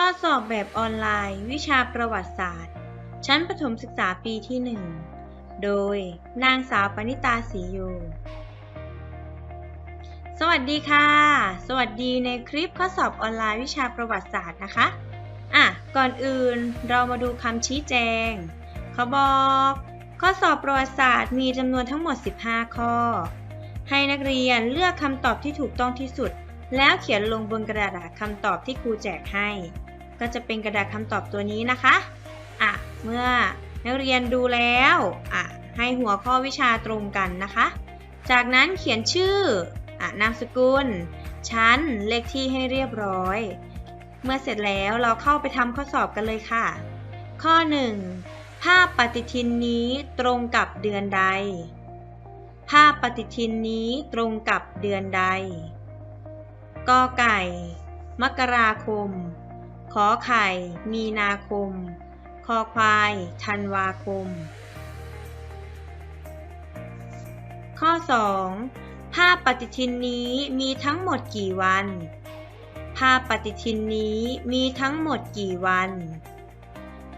ข้อสอบแบบออนไลน์ วิชาประวัติศาสตร์ ชั้นประถมศึกษาปีที่ 1 โดย นางสาวปณิตาศรีโยสวัสดีค่ะ สวัสดีในคลิปข้อสอบออนไลน์วิชาประวัติศาสตร์นะคะ อะ ก่อนอื่นเรามาดูคำชี้แจง เขาบอก ข้อสอบประวัติศาสตร์มีจำนวนทั้งหมด 15 ข้อ ให้นักเรียนเลือกคำตอบที่ถูกต้องที่สุดแล้วเขียนลงบนกระดาษคำตอบที่ครูแจกให้ ก็จะเป็นกระดาษคำตอบตัวนี้นะคะอะเมื่อนักเรียนดูแล้วอะให้หัวข้อวิชาตรงกันนะคะ จากนั้นเขียนชื่ออะนามสกุล ชั้น เลขที่ให้เรียบร้อย เมื่อเสร็จแล้วเราเข้าไปทำข้อสอบกันเลยค่ะ ข้อ 1. ภาพปฏิทินนี้ตรงกับเดือนใด ภาพปฏิทินนี้ตรงกับเดือนใดกอไก่ มกราคม ขอไข่ มีนาคม คอควาย ธันวาคม ข้อ 2. ภาพปฏิทินนี้มีทั้งหมดกี่วัน ภาพปฏิทินนี้มีทั้งหมดกี่วัน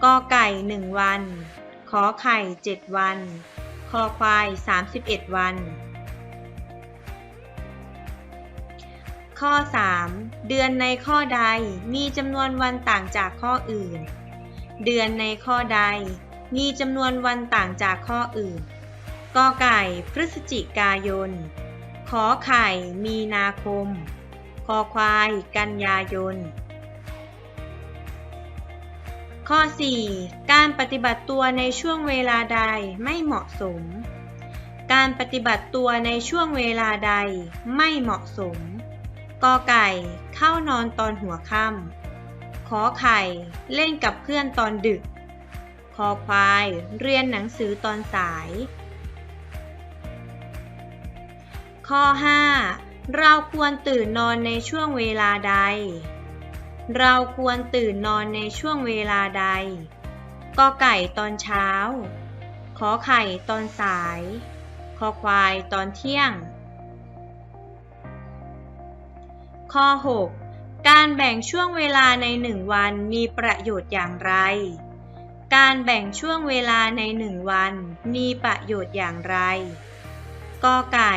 กอไก่ 1 วัน ขอไข่ 7 วัน คอควาย 31 วัน ข้อ 3. เดือนในข้อใดมีจำนวนวันต่างจากข้ออื่น เดือนในข้อใดมีจำนวนวันต่างจากข้ออื่น กอไก่พฤศจิกายน ขอไข่มีนาคม คอควายกันยายน ข้อ 4. การปฏิบัติตัวในช่วงเวลาใดไม่เหมาะสม การปฏิบัติตัวในช่วงเวลาใดไม่เหมาะสม กอไก่ เข้านอนตอนหัวค่ำขอไข่ เล่นกับเพื่อนตอนดึก คอควาย เรียนหนังสือตอนสาย ข้อ 5. เราควรตื่นนอนในช่วงเวลาใด เราควรตื่นนอนในช่วงเวลาใด กอไก่ตอนเช้า ขอไข่ตอนสาย คอควายตอนเที่ยง ข้อ 6. การแบ่งช่วงเวลาในหนึ่งวันมีประโยชน์อย่างไร การแบ่งช่วงเวลาในหนึ่งวันมีประโยชน์อย่างไรกอไก่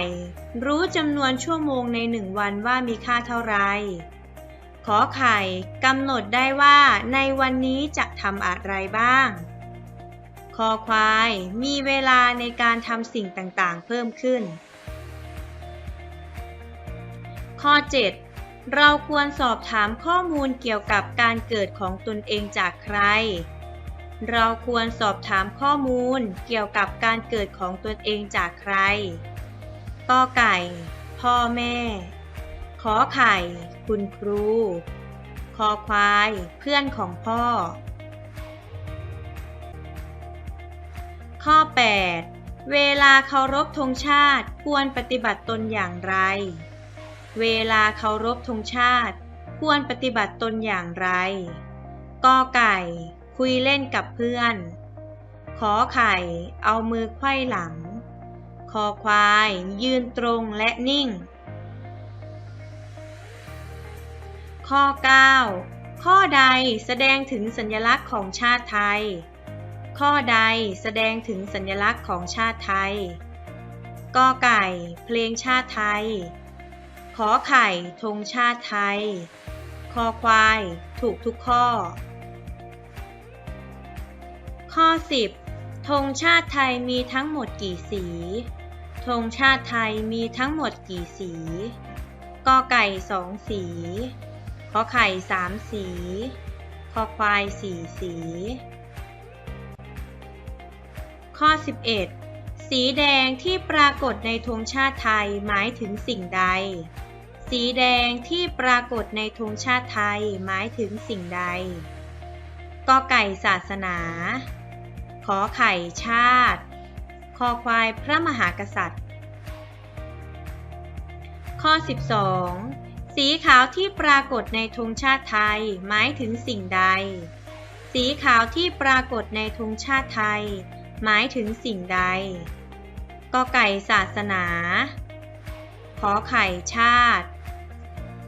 รู้จำนวนชั่วโมงในหนึ่งวันว่ามีค่าเท่าไร ขอไข่กำหนดได้ว่าในวันนี้จะทำอะไรบ้างคอควายมีเวลาในการทำสิ่งต่างๆ เพิ่มขึ้น ข้อ 7 เราควรสอบถามข้อมูลเกี่ยวกับการเกิดของตนเองจากใคร เราควรสอบถามข้อมูลเกี่ยวกับการเกิดของตนเองจากใครกอไก่ พ่อแม่ ขอไข่ คุณครู คอควาย เพื่อนของพ่อ ข้อ 8 เวลาเคารพธงชาติควรปฏิบัติตนอย่างไร เวลาเคารพธงชาติ ควรปฏิบัติตนอย่างไร กอไก่ คุยเล่นกับเพื่อน ขอไข่ เอามือไขว้หลัง คอควาย ยืนตรงและนิ่ง ข้อ 9 ข้อใดแสดงถึงสัญลักษณ์ของชาติไทย ข้อใดแสดงถึงสัญลักษณ์ของชาติไทย กอไก่ เพลงชาติไทย ขอไข่ธงชาติไทย คอควาย ถูกทุกข้อ ข้อ 10ธงชาติไทยมีทั้งหมดกี่สีธงชาติไทยมีทั้งหมดกี่สีกอไก่สองสี ขอไข่สามสี คอควายสี่สี ข้อ 11 สีแดงที่ปรากฏในธงชาติไทยหมายถึงสิ่งใด สีแดงที่ปรากฏในธงชาติไทยหมายถึงสิ่งใด กอไก่ศาสนา ขอไข่ชาติ คอควายพระมหากษัตริย์ ข้อ 12 สีขาวที่ปรากฏในธงชาติไทยหมายถึงสิ่งใด สีขาวที่ปรากฏในธงชาติไทยหมายถึงสิ่งใด กอไก่ศาสนา ขอไข่ชาติ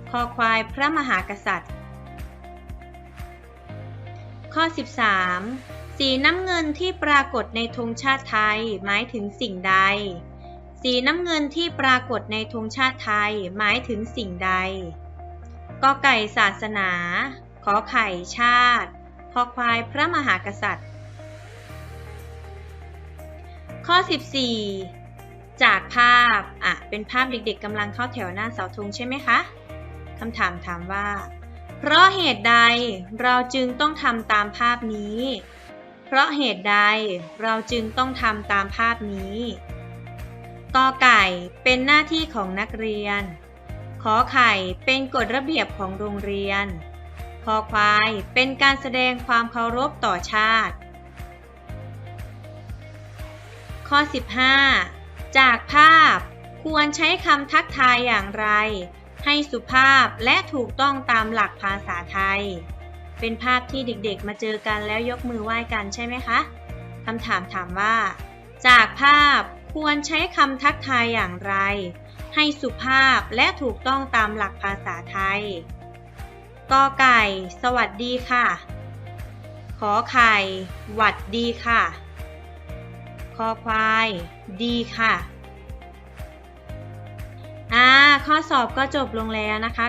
คอควายพระมหากษัตริย์ ข้อ 13 สีน้ำเงินที่ปรากฏในธงชาติไทยหมายถึงสิ่งใด สีน้ำเงินที่ปรากฏในธงชาติไทยหมายถึงสิ่งใด กอไก่ศาสนา ขอไข่ชาติพอควายพระมหากษัตริย์ ข้อ 14 จากภาพ อะ เป็นภาพเด็กๆกำลังเข้าแถวหน้าเสาธงใช่ไหมคะคำถามถามว่า เพราะเหตุใดเราจึงต้องทำตามภาพนี้ เพราะเหตุใดเราจึงต้องทำตามภาพนี้กอไก่เป็นหน้าที่ของนักเรียน ขอไข่เป็นกฎระเบียบของโรงเรียน คอควายเป็นการแสดงความเคารพต่อชาติ ข้อ 15 จากภาพ ควรใช้คำทักทายอย่างไร ให้สุภาพและถูกต้องตามหลักภาษาไทย เป็นภาพที่เด็กๆ มาเจอกันแล้วยกมือไหว้กันใช่ไหมคะคำถามถามว่า จากภาพควรใช้คำทักทายอย่างไร ให้สุภาพและถูกต้องตามหลักภาษาไทยกอไก่ สวัสดีค่ะ ขอไข่ หวัดดีค่ะ คอควาย ดีค่ะอ่าข้อสอบก็จบลงแล้วนะคะ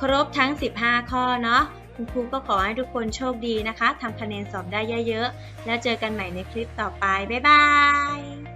ครบทั้ง 15 ข้อเนาะคุณครูก็ขอให้ทุกคนโชคดีนะคะทำคะแนนสอบได้เยอะๆ แล้วเจอกันใหม่ในคลิปต่อไป บ๊ายบาย